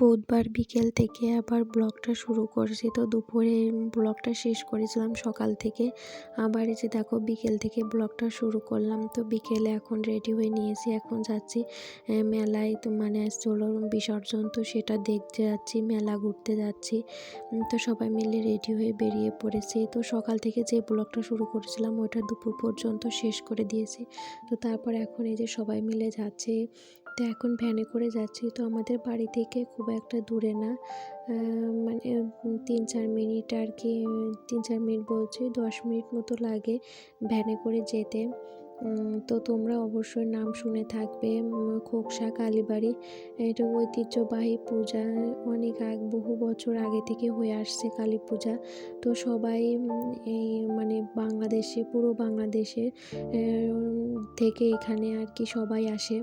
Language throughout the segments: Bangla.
বুধবার বিকেল থেকে আবার ব্লগটা শুরু করছি। তো দুপুরে ব্লগটা শেষ করেছিলাম সকাল থেকে। আবার এই যে দেখো বিকেল থেকে ব্লগটা শুরু করলাম। তো বিকেলে এখন রেডি হয়ে নিয়েছি। এখন যাচ্ছি মেলায়। তো মানে চলো বিসর্জন। তো সেটা দেখতে যাচ্ছি, মেলা ঘুরতে যাচ্ছি। তো সবাই মিলে রেডি হয়ে বেরিয়ে পড়েছি। তো সকাল থেকে যে ব্লগটা শুরু করেছিলাম ওটা দুপুর পর্যন্ত শেষ করে দিয়েছি। তো তারপর এখন এই যে সবাই মিলে যাচ্ছে। তো এখন ভ্যানে করে যাচ্ছি। তো আমাদের বাড়ি থেকে খুব একটা দূরে না মানে তিন চার মিনিট আর কি, তিন চার মিনিট বলছি, দশ মিনিট মতো লাগে ভ্যানে করে যেতে। তো তোমরা অবশ্যই নাম শুনে থাকবে খোকসা, কালীবাড়ি, এটা ঐতিহ্যবাহী পূজা, অনেক আগ, বহু বছর আগে থেকে হয়ে আসছে কালী পূজা। তো সবাই এই মানে বাংলাদেশে, পুরো বাংলাদেশে থেকে এখানে আর কি সবাই আসে।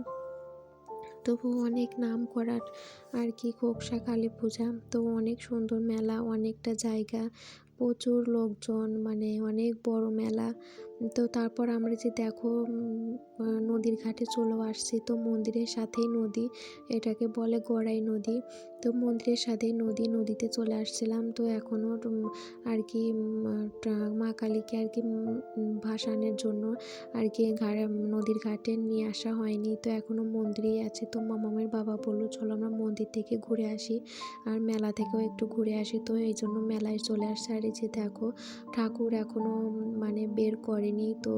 তবু অনেক নাম করার আর কি খোকসা কালী পূজা। তো অনেক সুন্দর মেলা, অনেকটা জায়গা, প্রচুর লোকজন মানে অনেক বড় মেলা। তো তারপর আমরা যে দেখো নদীর ঘাটে চলেও আসছি। তো মন্দিরের সাথেই নদী, এটাকে বলে গড়াই নদী। তো মন্দিরের সাথেই নদী, নদীতে চলে আসছিলাম। তো এখনও আর কি মা কালীকে আর কি ভাসানের জন্য আর কি নদীর ঘাটে নিয়ে আসা হয়নি। তো এখনও মন্দিরেই আছে। তো মামামের বাবা বলল, চলো আমরা মন্দির থেকে ঘুরে আসি আর মেলা থেকেও একটু ঘুরে আসি। তো এই জন্য মেলায় চলে আসছে। আর যে দেখো, ঠাকুর এখনও মানে বের করেনি। তো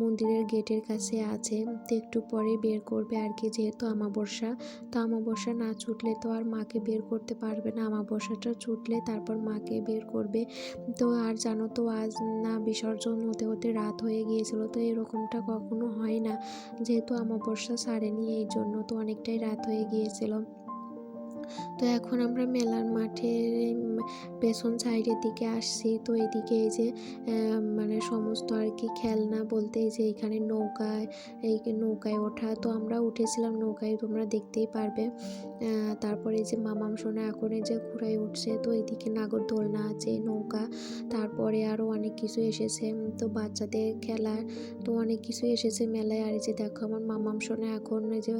মন্দিরের গেটের কাছে আছে। তো একটু পরে বের করবে আর কি, যেহেতু আমাবস্যা। তো আমাবস্যা না ছুটলে তো আর মাকে বের করতে পারবে না। আমাবস্যাটা ছুটলে তারপর মাকে বের করবে। তো আর জানো তো, আজ না বিসর্জন হতে হতে রাত হয়ে গিয়েছিল, তো এরকমটা কখনো হয় না। যেহেতু আমাবস্যা সারেনি, এই জন্য তো অনেকটাই রাত হয়ে গিয়েছিল। তো এখন আমরা মেলার মাঠের পেছন সাইডের দিকে আসছি। তো এদিকে এই যে মানে সমস্ত আর কি খেলনা বলতে যে এখানে নৌকায়, এই নৌকায় ওঠা। তো আমরা উঠেছিলাম নৌকায়, তোমরা দেখতেই পারবে। তারপরে যে মামাম সোনা এখন এই যে ঘুরাই উঠছে। তো এদিকে নাগরদোলনা আছে, নৌকা। তারপরে আরও অনেক কিছু এসেছে। তো বাচ্চাদের খেলার তো অনেক কিছু এসেছে মেলায়। আর এই যে দেখো আমার মামাম সোনা এখন এই যে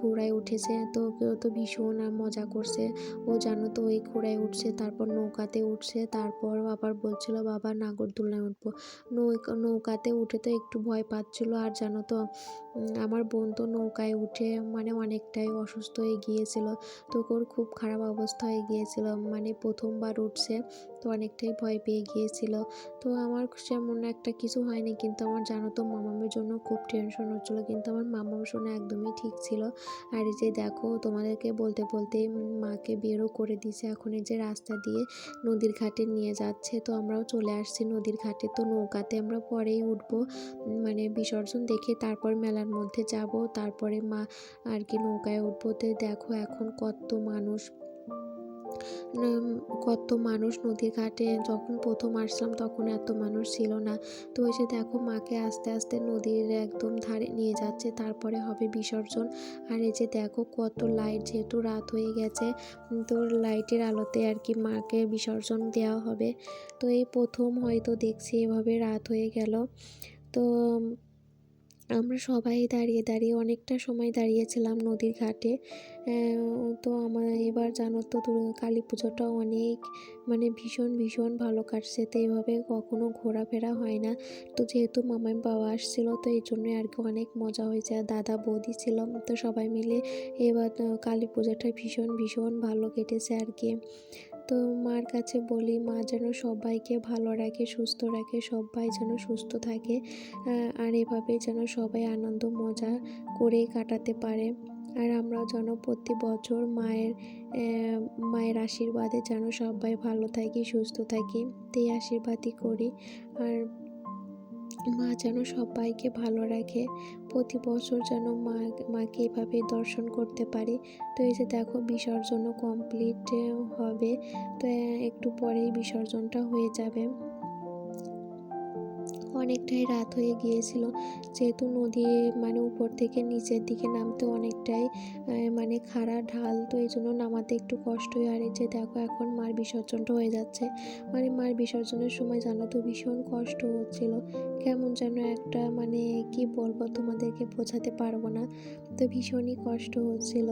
ঘোড়ায় উঠেছে। তো তো ভীষণ মজা করছে। ও জানো তো ওই ঘোড়ায় উঠছে, তারপর নৌকাতে উঠছে, তারপর আবার বলছিল, বাবা, নাগরদোলনায় উঠবো। নৌকা, নৌকাতে উঠে তো একটু ভয় পাচ্ছিল, আর জানো তো আমার বোন তো নৌকায় উঠে মানে অনেকটাই অসুস্থ হয়ে গিয়েছিল। তো ওর খুব খারাপ অবস্থা হয়ে গিয়েছিল মানে প্রথমবার উঠছে, তো অনেকটাই ভয় পেয়ে গিয়েছিল। তো আমার সেমন একটা কিছু হয়নি, কিন্তু আমার জানো তো মামামের জন্য খুব টেনশন হচ্ছিল, কিন্তু আমার মামাম শোনা একদমই ঠিক ছিল। আর যে দেখো, তোমাদেরকে বলতে বলতে মাকে বেরও করে দিয়েছে, এখন এই যে রাস্তা দিয়ে নদীর ঘাটে নিয়ে যাচ্ছে, তো আমরাও চলে আসছি নদীর ঘাটে। তো নৌকাতে আমরা পরেই উঠবো মানে বিসর্জন দেখে তারপর মেলার মধ্যে যাব, তারপরে মা আর কি নৌকায় উঠবো। তো দেখো এখন কত মানুষ কত মানুষ নদীর ঘাটে। যখন প্রথম আসলাম তখন এত মানুষ ছিল না। তো এসে দেখো মাকে আস্তে আস্তে নদীর একদম ধারে নিয়ে যাচ্ছে, তারপরে হবে বিসর্জন। আর এই যে দেখো কত লাইট, যেহেতু রাত হয়ে গেছে তো লাইটের আলোতে আর কি মাকে বিসর্জন দেওয়া হবে। তো এই প্রথম হয়তো দেখছি এভাবে রাত হয়ে গেল। তো আমরা সবাই দাঁড়িয়ে দাঁড়িয়ে অনেকটা সময় দাঁড়িয়েছিলাম নদীর ঘাটে। তো আমার এবার জানো তো কালী পুজোটা অনেক মানে ভীষণ ভীষণ ভালো কাটছে। তো এইভাবে কখনো ঘোরাফেরা হয় না। তো যেহেতু মামাই বাবা আসছিল, তো এই জন্যই আর কি অনেক মজা হয়েছে। আর দাদা, বৌদি ছিল, তো সবাই মিলে এবার কালী পুজোটা ভীষণ ভীষণ ভালো কেটেছে আর কি। তো মার কাছে বলি, মা যেন সবাইকে ভালো রাখে, সুস্থ রাখে, সবাই যেন সুস্থ থাকে আর এভাবে যেন সবাই আনন্দ মজা করে কাটাতে পারে। আর আমরাও যেন প্রতি বছর মায়ের মায়ের আশীর্বাদে যেন সবাই ভালো থাকি, সুস্থ থাকি, তাই আশীর্বাদই করি। আর মা যেন সবাইকে ভালো রাখে। প্রতি বছর যেন মা, মাকে এভাবে দর্শন করতে পারি। তো এই যে দেখো বিসর্জনও কমপ্লিট হবে। তো একটু পরেই বিসর্জনটা হয়ে যাবে। অনেকটাই রাত হয়ে গিয়েছিল। যেহেতু নদী মানে উপর থেকে নিচের দিকে নামতে অনেকটাই মানে খাড়া ঢাল, তো এই জন্য নামাতে একটু কষ্ট হয় আর এই যে দেখো, এখন মার বিসর্জনটা হয়ে যাচ্ছে। মানে মার বিসর্জনের সময় জানো তো ভীষণ কষ্ট হচ্ছিল। কেমন যেন একটা মানে কি বলব, তোমাদেরকে বোঝাতে পারব না। তো ভীষণই কষ্ট হচ্ছিল।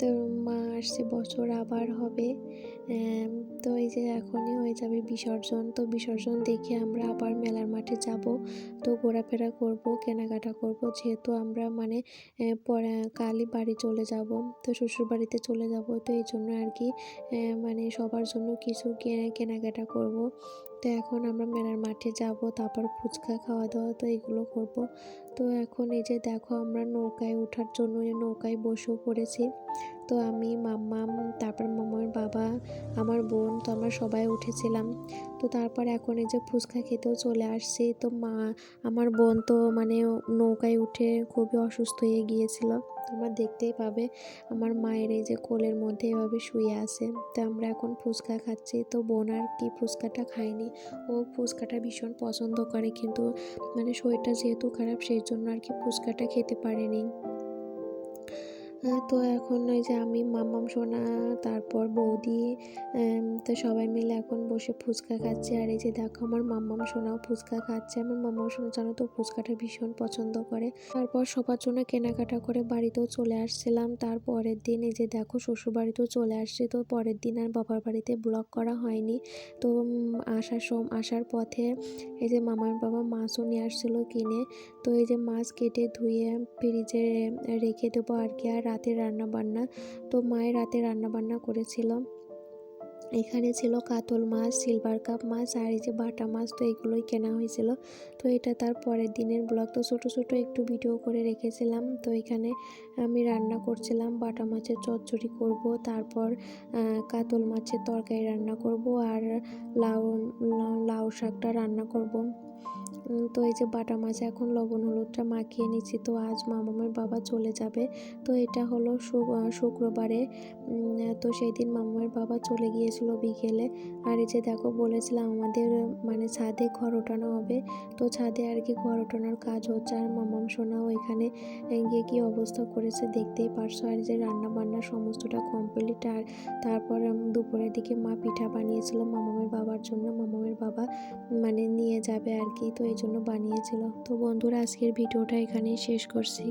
তো মা আসছে বছর আবার হবে তো এই যে এখনই হয়ে যাবে বিসর্জন, তো বিসর্জন দেখে আমরা আবার মেলার মাঠে যাব, তো ঘোরাফেরা করব, কেনাকাটা করব। যেহেতু আমরা মানে পরে কালই বাড়ি চলে যাব, তো শ্বশুর বাড়িতে চলে যাব, তো এই জন্য আর কি মানে সবার জন্য কিছু কেনাকাটা করব। তো এখন আমরা মেলার মাঠে যাব, তারপর ফুচকা খাওয়া দাওয়া তো এগুলো করব। তো এখন এই যে দেখো আমরা নৌকায় ওঠার জন্য, নৌকায় বসেও পড়েছি। তো আমি, মাম্মাম, তারপর মামার বাবা, আমার বোন, তো আমরা সবাই উঠেছিলাম। তো তারপর এখন এই যে ফুচকা খেতেও চলে আসছি। তো মা, আমার বোন তো মানে নৌকায় উঠে খুবই অসুস্থ হয়ে গিয়েছিল। তোমরা দেখতেই পাবে, আমার মায়ের এই যে কোলের মধ্যে এভাবে শুয়ে আছে। তো আমরা এখন ফুচকা খাচ্ছি। তো বোন আর কি ফুচকাটা খায়নি। ও ফুচকাটা ভীষণ পছন্দ করে, কিন্তু মানে শরীরটা যেহেতু খারাপ, সেই জন্য আর কি ফুচকাটা খেতে পারেনি। তো এখন ওই যে আমি, মাম্মাম, সোনা, তারপর বৌদি তো সবাই মিলে এখন বসে ফুচকা খাচ্ছে। আর এই যে দেখো আমার মাম্মাম সোনাও ফুচকা খাচ্ছে। আমার মাম্মাম সোনা জানো তো ফুচকাটা ভীষণ পছন্দ করে। তারপর সবার জন্য কেনাকাটা করে বাড়িতেও চলে আসছিলাম। তার পরের দিন এই যে দেখো শ্বশুর বাড়িতেও চলে আসছি। তো পরের দিন আর বাবার বাড়িতে ব্লগ করা হয়নি। তো আসার সম, আসার পথে এই যে মামার বাবা মাছও নিয়ে আসছিল কিনে। তো এই যে মাছ কেটে ধুয়ে ফ্রিজে রেখে দেবো আর কি। আর রাতে রান্না বান্না তো মায়ের রাতে রান্না বান্না করেছিল। এখানে ছিল কাতল মাছ সিলভার কাপ মাছ, আর এই যে বাটা মাছ, তো এগুলোই কেনা হয়েছিল। তো এটা তার পরের দিনের ব্লগ তো ছোটো ছোটো একটু ভিডিও করে রেখেছিলাম। তো এখানে আমি রান্না করছিলাম বাটা মাছের চচ্চড়ি করব, তারপর কাতল মাছের তরকারি রান্না করব, আর লাউ, লাউ- শাকটা রান্না করব। তো এই যে বাটা মাছ, এখন লবণ হলুদটা মাখিয়ে নিচ্ছি। তো আজ মামামের বাবা চলে যাবে। তো এটা হলো শুক্রবারে। তো সেই দিন মামামের বাবা চলে গিয়েছিল বিকেলে। আর এই যে দেখো, বলেছিলাম আমাদের মানে ছাদে ঘর ওঠানো হবে। তো ছাদে আর কি ঘর ওঠানোর কাজ হচ্ছে। আর মামাম সোনাও এখানে গিয়ে কি অবস্থা করেছে দেখতেই পারছ। আর যে রান্না বান্না সমস্তটা কমপ্লিট আর তারপর দুপুরের দিকে মা পিঠা বানিয়েছিল মামামের বাবার জন্য। মামামের বাবা মানে নিয়ে যাবে আর কি। তো জন্য বানিয়েছিল তো বন্ধুরা আজকের ভিডিওটা এখানেই শেষ করছি।